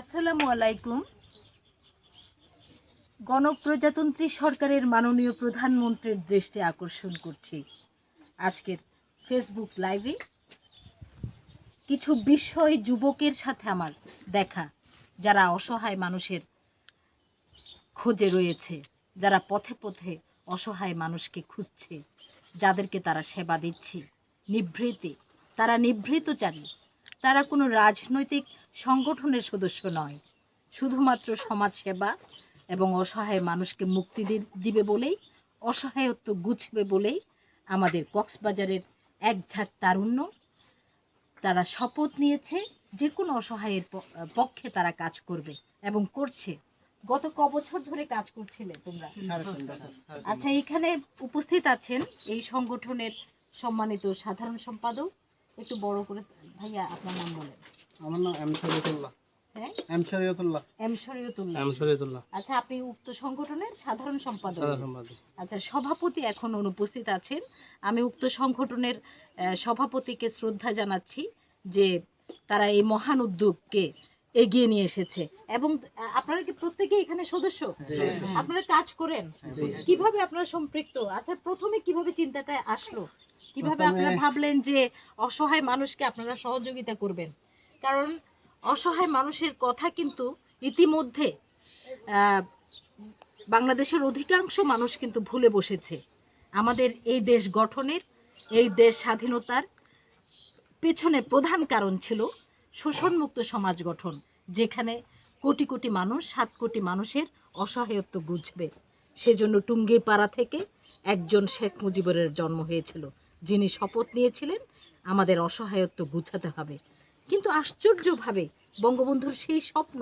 আসসালামু আলাইকুম। গণপ্রজাতন্ত্রী সরকারের মাননীয় প্রধানমন্ত্রীর দৃষ্টি আকর্ষণ করছি। আজকের ফেসবুক লাইভে কিছু বিষয় যুবকের সাথে আমার দেখা, যারা অসহায় মানুষের খোঁজে রয়েছে, যারা পথে পথে অসহায় মানুষকে খুঁজছে, যাদেরকে তারা সেবা দিচ্ছে, নিভৃতে, তারা নিভৃত নিভৃতচারী, তারা কোনো রাজনৈতিক সংগঠনের সদস্য নয়। শুধুমাত্র সমাজ সেবা এবং অসহায় মানুষকে মুক্তি দিবে বলেই, অসহায়ত্ব গুছবে বলেই আমাদের কক্সবাজারের এক ঝাঁক তারুণ্য। তারা শপথ নিয়েছে যে কোনো অসহায়ের পক্ষে তারা কাজ করবে এবং করছে। গত ক বছর ধরে কাজ করছিলে তোমরা? আচ্ছা এখানে উপস্থিত আছেন এই সংগঠনের সম্মানিত সাধারণ সম্পাদক। একটু বড় করে, ভাইয়া, আপনার নাম বলেন। আমার নাম এম শরীয়তুল্লাহ। হ্যাঁ? M Shariatullah. M Shariatullah. M Shariatullah. আচ্ছা আপনি উক্ত সংগঠনের সাধারণ সম্পাদক। আচ্ছা সভাপতি এখন অনুপস্থিত আছেন। আমি উক্ত সংগঠনের সভাপতিকে শ্রদ্ধা জানাচ্ছি যে তারা এই মহান উদ্যোগকে এগিয়ে নিয়ে এসেছে। এবং আপনারা কি প্রত্যেকে এখানে সদস্য? আপনারা কাজ করেন? কীভাবে আপনারা সম্পৃক্ত? আচ্ছা প্রথমে কীভাবে চিন্তাটা আসলো? কীভাবে আপনারা ভাবলেন যে অসহায় মানুষকে আপনারা সহযোগিতা করবেন? কারণ অসহায় মানুষের কথা কিন্তু ইতিমধ্যে বাংলাদেশের অধিকাংশ মানুষ কিন্তু ভুলে বসেছে। আমাদের এই দেশ গঠনের, এই দেশ স্বাধীনতার পেছনে প্রধান কারণ ছিল শোষণমুক্ত সমাজ গঠন, যেখানে কোটি কোটি মানুষ, সাত কোটি মানুষের অসহায়ত্ব বুঝবে। সেজন্য টুঙ্গিপাড়া থেকে একজন শেখ মুজিবুরের জন্ম হয়েছিল। যিনি শপথ নিয়েছিলেন, আমাদের অসহায়ত্ব গুছাতে হবে। কিন্তু আশ্চর্যভাবে বঙ্গবন্ধুর সেই স্বপ্ন,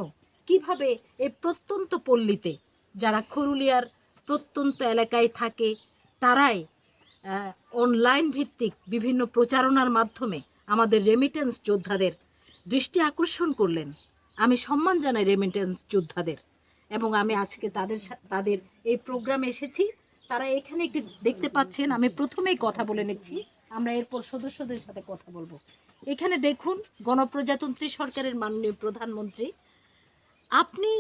কীভাবে এই প্রত্যন্ত পল্লীতে, যারা খরুলিয়ার প্রত্যন্ত এলাকায় থাকে, তারাই অনলাইন ভিত্তিক বিভিন্ন প্রচারণার মাধ্যমে আমাদের রেমিটেন্স যোদ্ধাদের দৃষ্টি আকর্ষণ করলেন। আমি সম্মান জানাই রেমিটেন্স যোদ্ধাদের। এবং আমি আজকে তাদের তাদের এই প্রোগ্রামে এসেছি। তারা এখানে একটি দেখতে পাচ্ছেন, আমি প্রথমেই কথা বলে নিচ্ছি। আমরা এরপর সদস্যদের সাথে কথা বলব। এখানে দেখুন গণপ্রজাতন্ত্রী সরকারের মাননীয় প্রধানমন্ত্রী। আপনি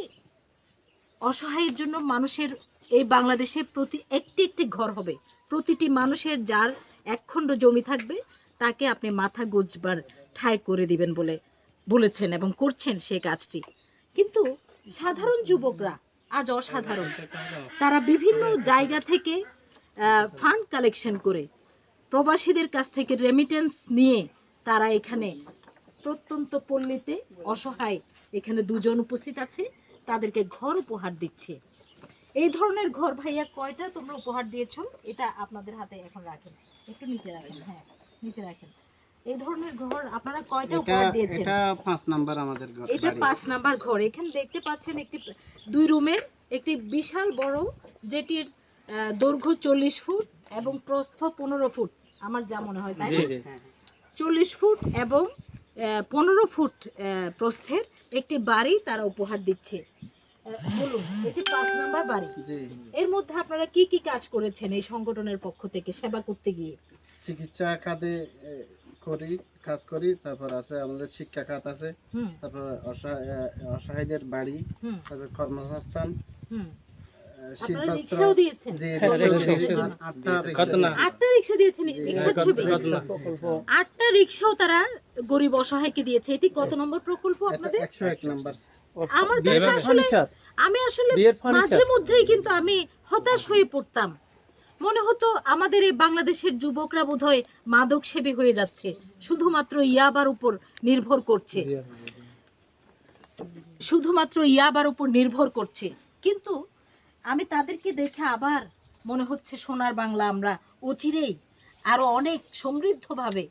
অসহায়ের জন্য মানুষের এই বাংলাদেশে প্রতি একটি একটি ঘর হবে। প্রতিটি মানুষের যার একখণ্ড জমি থাকবে, তাকে আপনি মাথা গোজবার ঠাঁই করে দিবেন বলে বলেছেন এবং করছেন সে কাজটি। কিন্তু সাধারণ যুবকরা, আজ অসাধারণ, তারা বিভিন্ন জায়গা থেকে ফান্ড কালেকশন করে, প্রবাসীদের কাছ থেকে রেমিটেন্স নিয়ে তারা এখানে প্রত্যন্ত পল্লীতে অসহায় এখানে দুজন উপস্থিত আছে তাদেরকে ঘর উপহার দিচ্ছে। এই ধরনের ঘর ভাইয়া কয়টা তোমরা উপহার দিয়েছ? এটা আপনাদের হাতে এখন রাখেন। একটু নিচে রাখেন হ্যাঁ নিচে রাখেন। এই ধরনের ঘর আপনারা কয়টা উপহার দিয়েছেন? এটা পাঁচ নাম্বার আমাদের ঘর এটা বাড়ি। পাঁচ নাম্বার ঘর। এখানে দেখতে পাচ্ছেন একটি দুই রুমের একটি বিশাল বড় যেটির দৈর্ঘ্য চল্লিশ ফুট এবং প্রস্থ পনেরো ফুট। আমার যা মনে হয় তাই না? হ্যাঁ, চল্লিশ ফুট এবং পনেরো ফুট প্রস্থের একটি বাড়ি তারা উপহার দিচ্ছে। বলুন এটি পাঁচ নাম্বার বাড়ি। এর মধ্যে আপনারা কি কি কাজ করেছেন এই সংগঠনের পক্ষ থেকে সেবা করতে গিয়ে? চিকিৎসা খাতে করি কাজ করি তারপর আছে আমাদের শিক্ষা খাত আছে। তারপর অসহায় অসহায়দের বাড়ি তারপর কর্মসংস্থান। আটটা রিক্সাও তারা গরিব অসহায়কে দিয়েছে। এটি কত নম্বর প্রকল্প আপনাদের? আমার আসলে আমি আসলে মাঝে মধ্যেই কিন্তু আমি হতাশ হয়ে পড়তাম। মনে হতো আমাদের এই বাংলাদেশের যুবকরা বোধহয় মাদক সেবী হয়ে যাচ্ছে। শুধুমাত্র ইয়াবার উপর নির্ভর করছে। শুধুমাত্র ইয়াবার উপর নির্ভর করছে। কিন্তু আমি তাদেরকে দেখে আবার মনে হচ্ছে সোনার বাংলা আমরা অচিরেই আরও অনেক সমৃদ্ধভাবে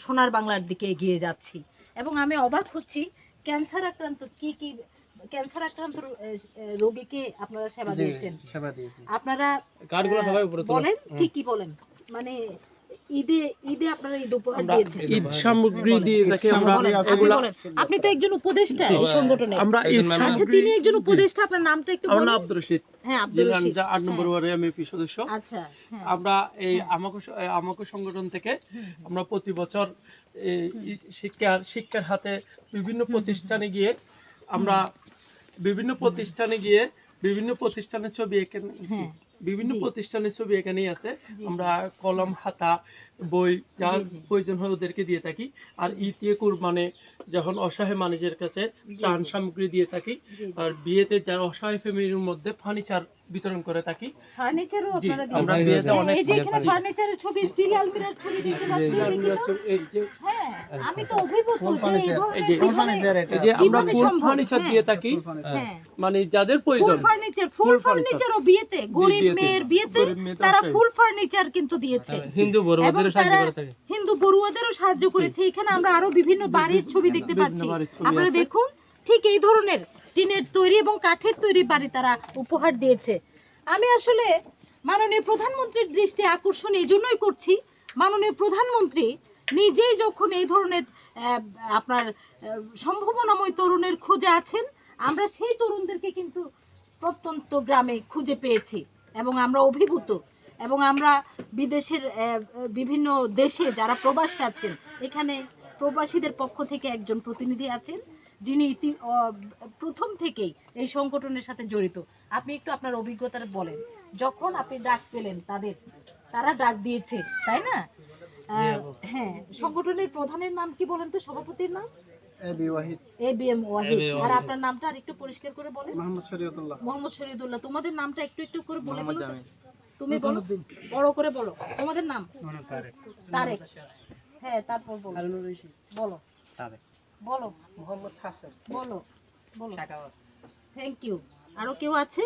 সোনার বাংলার দিকে এগিয়ে যাচ্ছি। এবং আমি অবাক হচ্ছি ক্যান্সার আক্রান্ত কি কি ক্যান্সার আক্রান্ত রোগীকে আপনারা সেবা দিয়েছেন? আপনারা। বলেন? কি কি বলেন। মানে ঈদে ঈদে আপনারা ঈদ উপহার আমরা দিয়েছেন। ঈদ সামগ্রী দিয়ে তাকে আমরা এগুলা আপনি তো একজন উপদেষ্টা এই সংগঠনে আমরা আচ্ছা তিনি একজন উপদেষ্টা আপনার নামটা একটু বলুন। আব্দুর রশিদ। হ্যাঁ আব্দুল জেলা রশিদ। আট নম্বর ওয়ার্ডের এমএপি সদস্য। আচ্ছা আমরা এই। আমাকে আমাকে সংগঠন থেকে আমরা প্রতি বছর এই শিক্ষার শিক্ষার হাতে বিভিন্ন প্রতিষ্ঠানে গিয়ে আমরা বিভিন্ন প্রতিষ্ঠানে গিয়ে বিভিন্ন প্রতিষ্ঠানের ছবি এখানে হ্যাঁ। বিভিন্ন প্রতিষ্ঠানের ছবি এখানেই আছে। আমরা কলম হাতা বই যা। প্রয়োজন হয় ওদেরকে দিয়ে থাকি। আর ইতিয়ে কুরবানে যখন অসহায় মানুষের কাছে ত্রাণ সামগ্রী দিয়ে থাকি আর বিয়েতে যারা অসহায় ফ্যামিলির মধ্যে ফার্নিচার বিতরণ করে থাকি। ফার্নিচারও আপনারা আমরা বিয়েতে অনেক এই যে এখানে ফার্নিচারের ছবি স্টিল আলমিরার ছবি দেখতে পাচ্ছি এগুলো? এই যে হ্যাঁ আমি তো অভিভূত ফুল যে এই ফার্নিচার। যে ফার্নিচার এটা। যে আমরা ফুল ফার্নিচার হ্যাঁ। দিয়ে থাকি। হ্যাঁ। মানে যাদের ফুল প্রয়োজন ফার্নিচার। ফুল বিয়েতে গরিব বিয়েতে। মেয়ের বিয়েতে তারা ফুল ফার্নিচার কিন্তু দিয়েছে। হিন্দু এবং তারা হিন্দু বড়ুয়াদেরও সাহায্য করেছে। এখানে আমরা আরও বিভিন্ন বাড়ির ছবি দেখতে পাচ্ছি। আপনারা দেখুন ঠিক এই ধরনের টিনের তৈরি এবং কাঠের তৈরি বাড়ি তারা উপহার দিয়েছে। আমি আসলে মাননীয় প্রধানমন্ত্রীর দৃষ্টি আকর্ষণ এই জন্যই করছি, মাননীয় প্রধানমন্ত্রী নিজেই যখন এই ধরনের আপনার সম্ভাবনাময় তরুণের খোঁজে আছেন, আমরা সেই তরুণদেরকে কিন্তু প্রত্যন্ত গ্রামে খুঁজে পেয়েছি এবং আমরা অভিভূত এবং আমরা বিদেশের বিভিন্ন দেশে যারা প্রবাসী আছেন, এখানে প্রবাসীদের পক্ষ থেকে একজন প্রতিনিধি আছেন। যিনি ইতি প্রথম থেকেই এই সংগঠনের সাথে জড়িত। আপনি একটু আপনার অভিজ্ঞতা বলেন। যখন আপনি ডাক পেলেন তাদের তারা ডাক দিয়েছে তাই না? হ্যাঁ সংগঠনের প্রধানের নাম কি বলেন তো সভাপতির নাম? ওয়াহিদ। আর আপনার নামটা আর একটু পরিষ্কার করে বলেন। মোহাম্মদ শরীয়তুল্লাহ। মোহাম্মদ শরীদুল্লাহ তোমাদের নামটা একটু একটু করে বলে বলো তুমি বলো। বড় করে বলো। তোমাদের নাম? তারেক। হ্যাঁ তারপর বলো। বলো। বলো। মোহাম্মদ হাসান। বলো বলো। থ্যাংক ইউ আরও কেউ আছে?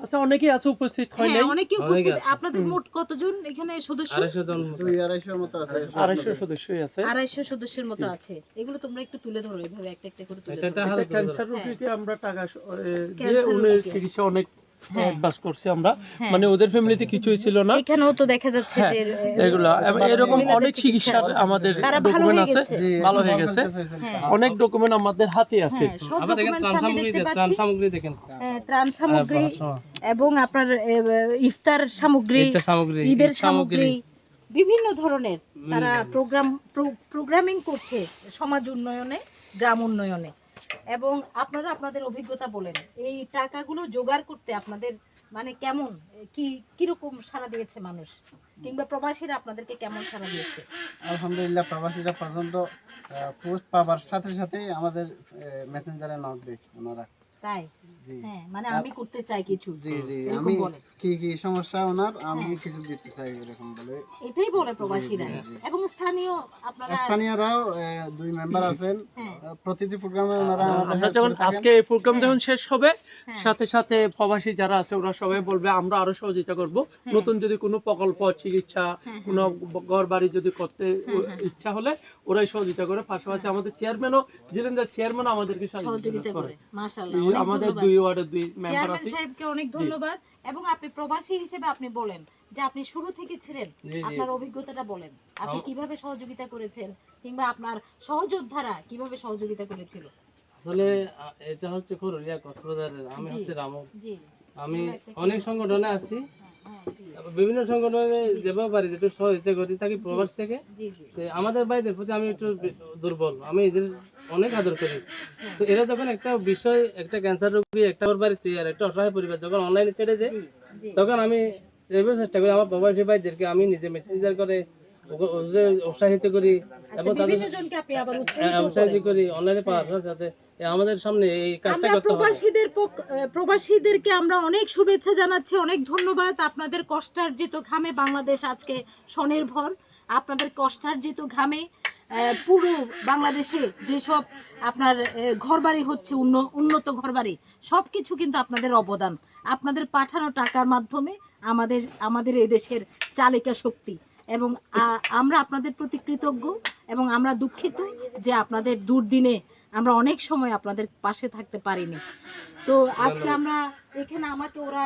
আচ্ছা অনেকেই আছে উপস্থিত হয় হ্যাঁ নাই। অনেকে উপস্থিত। আপনাদের মোট কতজন এখানে সদস্য? দুই আড়াইশোর মতো আছে। আড়াইশো সদস্যই আছে। আড়াইশো সদস্যের মতো আছে। এগুলো তোমরা একটু তুলে ধরো এভাবে একটা একটা করে তুলে ধরো। এটা ক্যান্সার রোগীকে আমরা টাকা দিয়ে উনি চিকিৎসা অনেক। অ্যাডভান্স করছি আমরা। হ্যাঁ। মানে ওদের ফ্যামিলিতে কিছুই ছিল না। এখানেও তো দেখা যাচ্ছে হ্যাঁ, যে এগুলা। এবং এরকম অনেক চিকিৎসার চিকিৎসা। আমাদের ভালো ডকুমেন্ট হয়ে আছে। গেছে। ভালো হয়ে গেছে। হ্যাঁ। অনেক ডকুমেন্ট আমাদের হাতে আছে। দেখতে সামগ্রী দেখেন ত্রাণ সামগ্রী এবং আপনার ইফতার সামগ্রী সামগ্রী ঈদের সামগ্রী। বিভিন্ন ধরনের তারা প্রোগ্রাম প্রোগ্রামিং করছে সমাজ উন্নয়নে গ্রাম উন্নয়নে। এবং আপনারা আপনাদের অভিজ্ঞতা বলেন, এই টাকাগুলো জোগাড় করতে আপনাদের মানে কেমন, কি, কীরকম সাড়া দিয়েছে মানুষ? কিংবা প্রবাসীরা আপনাদেরকে কেমন সাড়া দিয়েছে? আলহামদুলিল্লাহ, প্রবাসীরা পর্যন্ত পোস্ট পাওয়ার সাথে সাথেই আমাদের মেসেঞ্জারে নক দেয় ওনারা। তাই? হ্যাঁ মানে আমি করতে চাই কিছু। জি জি আমি কি কি সমস্যা ওনার? আমি হ্যাঁ। কিছু দিতে চাই এরকম বলে। এটাই বলে প্রবাসীরা। এবং স্থানীয় আপনারা স্থানীয়রাও দুই মেম্বার আছেন। হ্যাঁ। প্রতিটি প্রোগ্রামে ওনারা আমরা যখন আজকে এই প্রোগ্রাম হ্যাঁ। যখন শেষ হবে হ্যাঁ। সাথে সাথে প্রবাসী যারা আছে ওরা সবাই বলবে আমরা আরও সহযোগিতা করব। হ্যাঁ। নতুন যদি কোনো প্রকল্প চিকিৎসা হ্যাঁ, কোনো ঘর বাড়ি যদি করতে হ্যাঁ, হ্যাঁ। ইচ্ছা হলে ওরাই সহযোগিতা করে। পাশাপাশি আমাদের চেয়ারম্যানও জিলেন্দার চেয়ারম্যান আমাদেরকে সহযোগিতা করে। মাশাআল্লাহ। আমাদের দুই ওয়ার্ডের দুই মেম্বার আছে। সাহেবকে অনেক ধন্যবাদ। এবং আপনি প্রবাসী হিসেবে আপনি বলেন যে আপনি শুরু থেকে ছিলেন। আপনার অভিজ্ঞতাটা বলেন। আপনি কীভাবে সহযোগিতা করেছেন কিংবা আপনার সহযোদ্ধারা কীভাবে সহযোগিতা করেছিল? আসলে এটা হচ্ছে করুলিয়া কক্সবাজারের আমি হচ্ছে রামু। আমি অনেক সংগঠনে আছি। বিভিন্ন সংগঠনে যেভাবে পারি যেটু সহযোগিতা করি থাকি প্রবাস থেকে আমাদের ভাইদের প্রতি আমি একটু দুর্বল। আমি এদের অনেক আদর করি। তো এরা যখন একটা বিষয় একটা ক্যান্সার রোগী একটা ওর বাড়িতে আর একটা অসহায় পরিবার যখন অনলাইনে ছেড়ে দেয় তখন আমি এইভাবে চেষ্টা করি। আমার প্রবাসী ভাইদেরকে আমি নিজে মেসেঞ্জার করে উৎসাহিত করি। আচ্ছা এবং তাদের উৎসাহিত করি অনলাইনে পাওয়ার সাথে আমাদের সামনে এই কাজটা করতে হবে। প্রবাসীদের প্রবাসীদেরকে আমরা অনেক শুভেচ্ছা জানাচ্ছি অনেক ধন্যবাদ। আপনাদের কষ্টার্জিত ঘামে বাংলাদেশ আজকে স্বনির্ভর। আপনাদের কষ্টার্জিত ঘামে পুরো বাংলাদেশে যেসব আপনার ঘরবাড়ি হচ্ছে উন্ন- উন্নত ঘরবাড়ি সব কিছু কিন্তু আপনাদের অবদান। আপনাদের পাঠানো টাকার মাধ্যমে আমাদের আমাদের এই দেশের চালিকা শক্তি। এবং আমরা আপনাদের প্রতি কৃতজ্ঞ এবং আমরা দুঃখিত যে আপনাদের দুর্দিনে আমরা অনেক সময় আপনাদের পাশে থাকতে পারিনি। তো আজকে আমরা এখানে আমাকে ওরা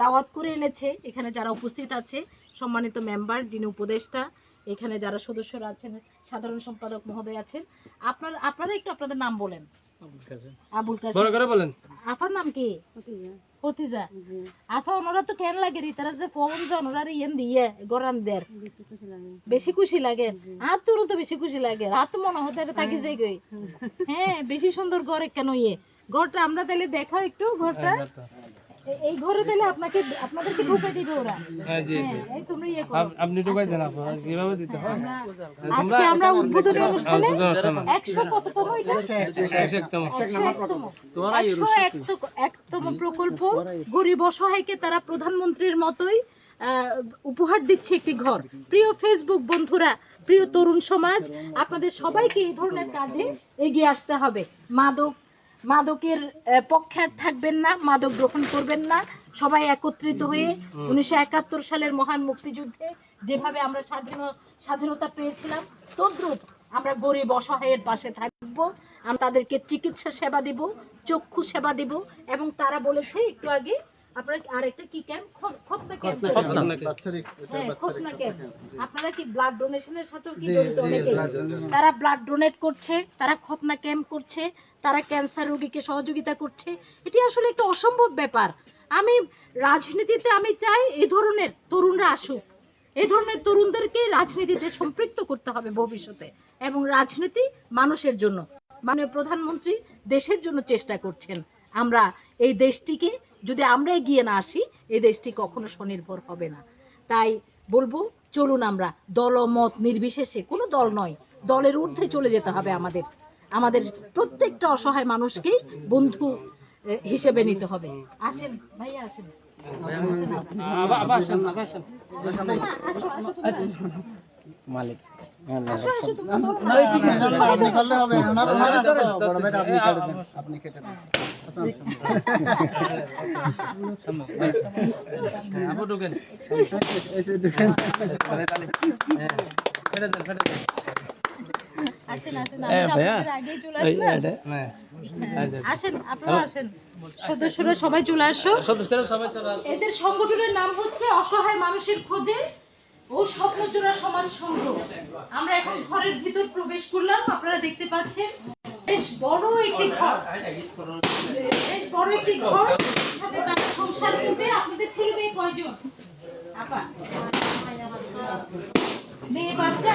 দাওয়াত করে এনেছে। এখানে যারা উপস্থিত আছে সম্মানিত মেম্বার যিনি উপদেষ্টা এখানে যারা সদস্যরা আছেন সাধারণ সম্পাদক মহোদয় আছেন আপনার আপনারা একটু আপনাদের নাম বলেন। আবুল বড় করে বলেন। আফার নাম কি? ফতিজা আফা ওনারা তো কেন লাগে রে? তারা যে ফোন যে ওনারা ইয়েন দিয়ে গরান দের বেশি খুশি লাগে। আর তোর তো বেশি খুশি লাগে। মনে হতে থাকি যাই গই হ্যাঁ। বেশি সুন্দর ঘরে কেন ইয়ে? ঘরটা আমরা তাহলে দেখাও একটু ঘরটা। এ- এই ঘরে তাহলে আপনাকে আপনাদেরকে ঢুকে দিবে ওরা। হ্যাঁ জি জি। হ্যাঁ এই তোমরা ইয়ে করো। আপনি ঢুকাই দেন আপনার কীভাবে দিতে হয়। আজকে আমরা উদ্বোধনী অনুষ্ঠানে অনুষ্ঠানে। একশো কততম এটা? প্রকল্প। গরিব অসহায়কে তারা প্রধানমন্ত্রীর মতোই আহ, উপহার দিচ্ছে একটি ঘর। প্রিয় ফেসবুক বন্ধুরা প্রিয় তরুণ সমাজ আপনাদের সবাইকে এই ধরনের কাজে এগিয়ে আসতে হবে। মাদক মাদকের পক্ষে থাকবেন না মাদক গ্রহণ করবেন না। সবাই একত্রিত হয়ে উনিশশো একাত্তর সালের মহান মুক্তিযুদ্ধে যেভাবে আমরা স্বাধীন স্বাধীনতা পেয়েছিলাম তদ্রুপ আমরা গরিব অসহায়ের পাশে থাকব। আমরা তাদেরকে চিকিৎসা সেবা দিব চক্ষু সেবা দিব এবং তারা বলেছে একটু আগে আপনারা আরেকটা কি ক্যাম্প খতনা ক্যাম্প হ্যাঁ খতনা ক্যাম্প আপনারা কি ব্লাড ডোনেশনের সাথেও কি জড়িত জি, অনেকেই? blood donation। তারা ব্লাড ডোনেট করছে তারা খতনা ক্যাম্প করছে তারা ক্যান্সার রোগীকে সহযোগিতা করছে। এটি আসলে একটা অসম্ভব ব্যাপার। আমি রাজনীতিতে আমি চাই এই ধরনের তরুণরা আসুক। এই ধরনের তরুণদেরকে রাজনীতিতে সম্পৃক্ত করতে হবে ভবিষ্যতে এবং রাজনীতি মানুষের জন্য। মাননীয় প্রধানমন্ত্রী দেশের জন্য চেষ্টা করছেন। আমরা এই দেশটিকে যদি আমরা এগিয়ে না আসি এই দেশটি কখনো স্বনির্ভর হবে না তাই বলব চলুন আমরা দলমত নির্বিশেষে কোনো দল নয় দলের ঊর্ধ্বে চলে যেতে হবে আমাদের আমাদের প্রত্যেকটা অসহায় মানুষকেই বন্ধু হিসেবে নিতে হবে আসেন ভাইয়া আসেন। মালিক। আপনি করলে হ্যাঁ, হ্যাঁ। হ্যাঁ আসেন। আপনারা আসেন। সদস্যরা সবাই চলে আসো। সদস্যরা সবাই চলে আসুন। এদের সংগঠনের নাম হচ্ছে অসহায় মানুষের খোঁজে ও স্বপ্নজোড়া সমাজ সংঘ। আমরা এখন ঘরের ভিতর প্রবেশ করলাম আপনারা দেখতে পাচ্ছেন। বেশ বড় একটি ঘর। বেশ বড় একটি ঘর। এখানে তারা সংসার করবে আপনাদের ছেলে মেয়ে কয়জন? আপা। মেয়ে পাঁচটা?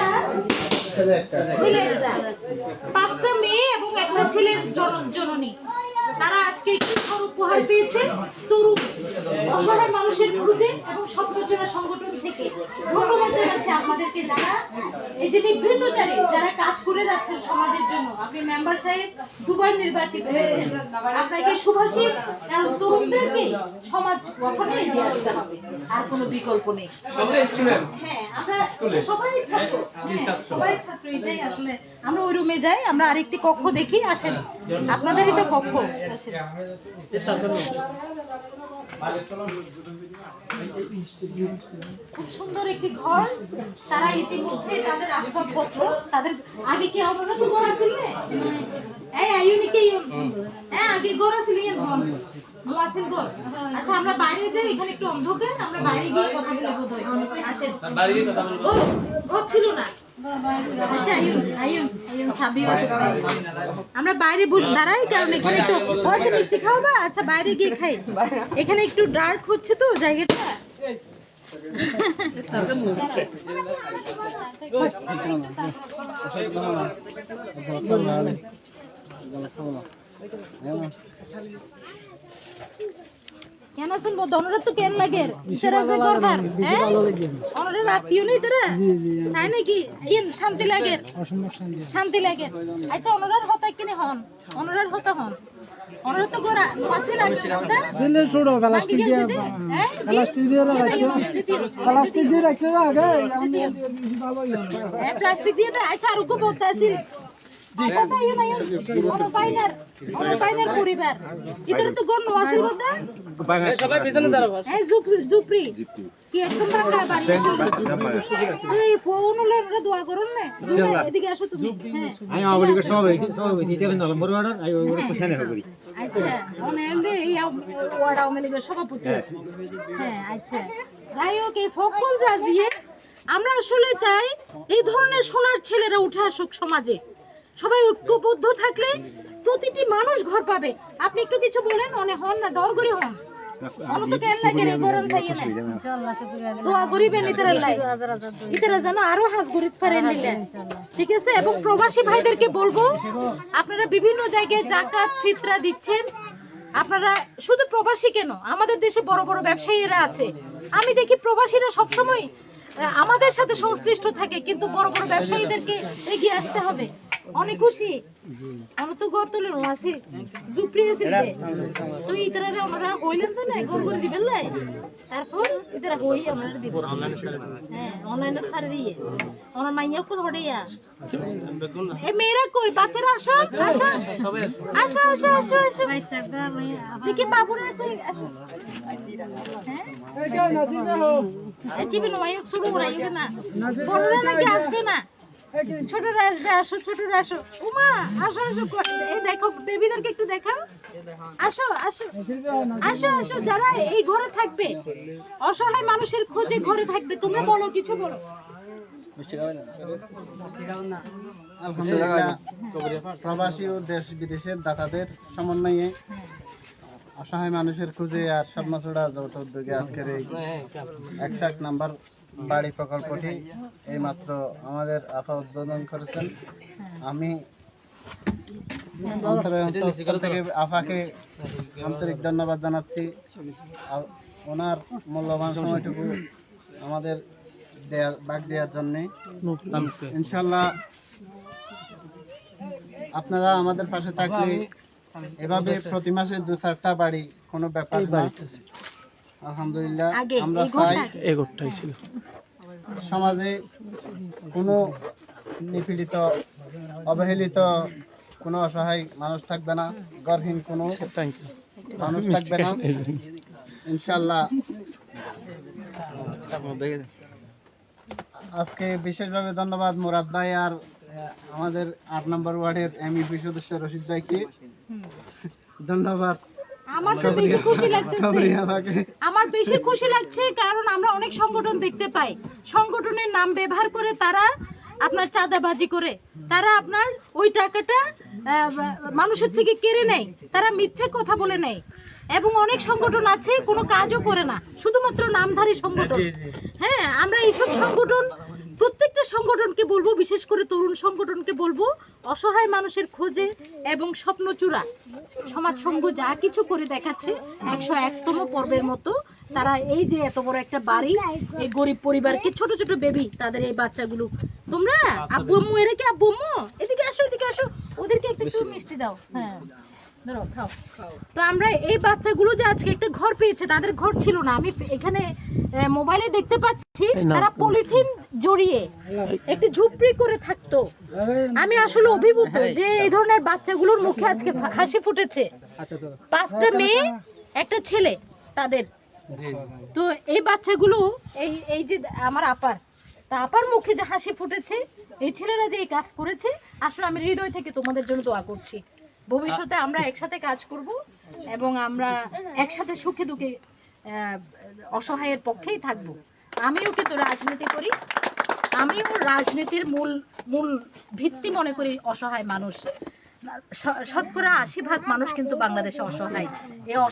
ছেলে। পাঁচটা মেয়ে এবং একটা ছেলের জন- জননী। তারা আজকে একটি ঘর উপহার পেয়েছে? তরুণ অসহায় মানুষের খুঁজে এবং স্বপ্নজোড়া সংগঠন থেকে। ধন্যবাদ জানাচ্ছি আপনাদেরকে যারা এই যে নিবৃতচারী যারা কাজ করে যাচ্ছেন সমাজের জন্য। আপনি মেম্বার সাহেব দুবার নির্বাচিত হয়েছেন। আপনাকে সুভাষিস কারণ তরুণদেরকে সমাজ গঠনে এগিয়ে আসতে হবে। আর কোনো বিকল্প নেই। হ্যাঁ আমরা সবাই ছাত্র। হ্যাঁ, সবাই ছাত্র এটাই আসলে আমরা ওই রুমে যাই আমরা আরেকটি কক্ষ দেখি আসেন। আপনাদেরই তো কক্ষ। খুব সুন্দর একটি ঘর। তারা ইতিমধ্যে তাদের আসবাবপত্র তাদের আগে কি আমরা তো গোড়া ছিলে এই হ্যাঁ আগে গোড়া মোয়াসিল গোর আচ্ছা আমরা বাইরে যাই এখানে একটু অন্ধকার। আমরা বাইরে গিয়ে কথা বলে বোধ হয় আসেন ও ঘর ছিল না। আমরা বাইরে দাঁড়াই, কারণ এখানে একটু হয়তো মিষ্টি খাওয়াবা আচ্ছা বাইরে গিয়ে খাই। এখানে একটু ডার্ক হচ্ছে তো, জায়গাটা। কেন আছেন দনরা তো কেন লাগে? ইতারা যে করবার হ্যাঁ? অনরে রাতিও নেই তারা? তাই নাকি? ইন শান্তি লাগে? শান্তি। লাগে। আচ্ছা অনরার হতা কিনে হন। অনরার হতা হন। অনরা তো গোরা মাসে লাগে ছেলে ছোড়ো প্লাস্টিক দিয়ে হ্যাঁ প্লাস্টিক দিয়ে রাখছে প্লাস্টিক দিয়ে রাখছে আগে হ্যাঁ প্লাস্টিক দিয়ে আচ্ছা আর কি সভাপতি। হ্যাঁ আচ্ছা। যাই হোক এই ফকল যা দিয়ে আমরা আসলে চাই এই ধরনের সোনার ছেলেরা উঠে আসুক সমাজে। সবাই ঐক্যবদ্ধ থাকলে প্রতিটি মানুষ ঘর পাবে। আপনি একটু কিছু বলেন অনেক হন না? ডর করে হন অনত কেন লাগে রে গরম খাইয়ে না দোয়া করিবেন ইতারা লাই। ইতারা যেন আরও হাত গরিব পারেন নিলে ঠিক আছে? এবং প্রবাসী ভাইদেরকে বলব আপনারা বিভিন্ন জায়গায় জাকাত ফিতরা দিচ্ছেন। আপনারা শুধু প্রবাসী কেন? আমাদের দেশে বড় বড় ব্যবসায়ীরা আছে। আমি দেখি প্রবাসীরা সবসময় আমাদের সাথে সংশ্লিষ্ট থাকে কিন্তু বড় বড় ব্যবসায়ীদেরকে এগিয়ে আসতে হবে। অনেক খুশি। আমি তো গর তুলে আছে। জুপ্রি আছে তো ইতারা আমরা হইলেন তো না গর করে দিবেন লাই। তারপর ইতারা হই আমরা দিব। হ্যাঁ অনলাইনে ছাড়ে দিয়ে। আমার মাইয়া কোন না এ মেয়েরা কই? বাচ্চারা আসো আসো। আসো আসো আসো আসো। দেখি বাবুরা কই? আসো। হ্যাঁ? চিবি নয় শুরু করাই না। বড়রা নাকি আসবে না? ছোটরা আসবে, আসো, ছোটরা আসো। উমা, আসো আসো এই দেখো, বেবিদেরকে একটু দেখাও। আসো আসো আসো আসো, যারা এই ঘরে থাকবে। অসহায় মানুষের খোঁজে ঘরে থাকবে। তোমরা বলো, কিছু বলো। প্রবাসী ও দেশ বিদেশের দাতাদের সমন্বয়ে অসহায় মানুষের খুঁজে আর স্বপ্নচূড়া যৌথ উদ্যোগে আজকের এই একশো এক নাম্বার বাড়ি প্রকল্পটি এইমাত্র আমাদের আফা উদ্বোধন করেছেন। আমি আফাকে আন্তরিক ধন্যবাদ জানাচ্ছি। ওনার মূল্যবান সময়টুকু আমাদের দেয়ার বাগ দেওয়ার জন্যে। ইনশাল্লাহ আপনারা আমাদের পাশে থাকলে এভাবে প্রতি মাসে দু চারটা বাড়ি কোনো ব্যাপার না। আলহামদুলিল্লাহ আমরা চাই আগে। ছিল। সমাজে কোনো নিপীড়িত অবহেলিত কোনো অসহায় মানুষ থাকবে না গর্হীন কোনো মানুষ থাকবে না। ইনশাল্লাহ আজকে বিশেষভাবে ধন্যবাদ মুরাদ ভাই আর আমাদের আট নম্বর ওয়ার্ডের এমইপি সদস্য রশিদ ভাইকে। ধন্যবাদ। আমার তো বেশি খুশি লাগতেছে আমার বেশি খুশি লাগছে কারণ আমরা অনেক সংগঠন দেখতে পাই। সংগঠনের নাম ব্যবহার করে তারা আপনার চাঁদাবাজি করে। তারা আপনার ওই টাকাটা মানুষের থেকে কেড়ে নেয়। তারা মিথ্যে কথা বলে নেয়। এবং অনেক সংগঠন আছে কোনো কাজও করে না। শুধুমাত্র নামধারী সংগঠন। হ্যাঁ আমরা এইসব সংগঠন প্রত্যেকটা সংগঠনকে বলব বিশেষ করে তরুণ সংগঠনকে বলব অসহায় মানুষের খোঁজে এবং স্বপ্নচূড়া সমাজ সংঘ যা কিছু করে দেখাচ্ছে একশো একতম পর্বের মতো। তারা এই যে এত বড় একটা বাড়ি এই গরিব পরিবারকে ছোট ছোট বেবি তাদের এই বাচ্চাগুলো। তোমরা? আব্বু আম্মু এরা কি আব্বু আম্মু? এদিকে আসো এদিকে আসো। ওদেরকে একটু একটু মিষ্টি দাও। হ্যাঁ। ধরো খাও তো আমরা এই বাচ্চাগুলো যে আজকে একটা ঘর পেয়েছে তাদের ঘর ছিল না। আমি এখানে মোবাইলে দেখতে পাচ্ছি তারা পলিথিন জড়িয়ে একটি ঝুপড়ি করে থাকতো। আমি আসলে অভিভূত যে এই ধরনের বাচ্চাগুলোর মুখে আজকে হাসি ফুটেছে। পাঁচটা মেয়ে একটা ছেলে তাদের। তো এই বাচ্চাগুলো এই এই যে আমার আপার তা আপার মুখে যে হাসি ফুটেছে এই ছেলেরা যে এই কাজ করেছে আসলে আমি হৃদয় থেকে তোমাদের জন্য দোয়া করছি। ভবিষ্যতে আমরা একসাথে কাজ করব এবং আমরা একসাথে সুখে দুঃখে অসহায়ের পক্ষেই থাকব। আমিও কিন্তু রাজনীতি করি। আমিও রাজনীতির মূল মূল ভিত্তি মনে করি অসহায় মানুষ। শতকরা আশি ভাগ মানুষ কিন্তু বাংলাদেশে অসহায়। এই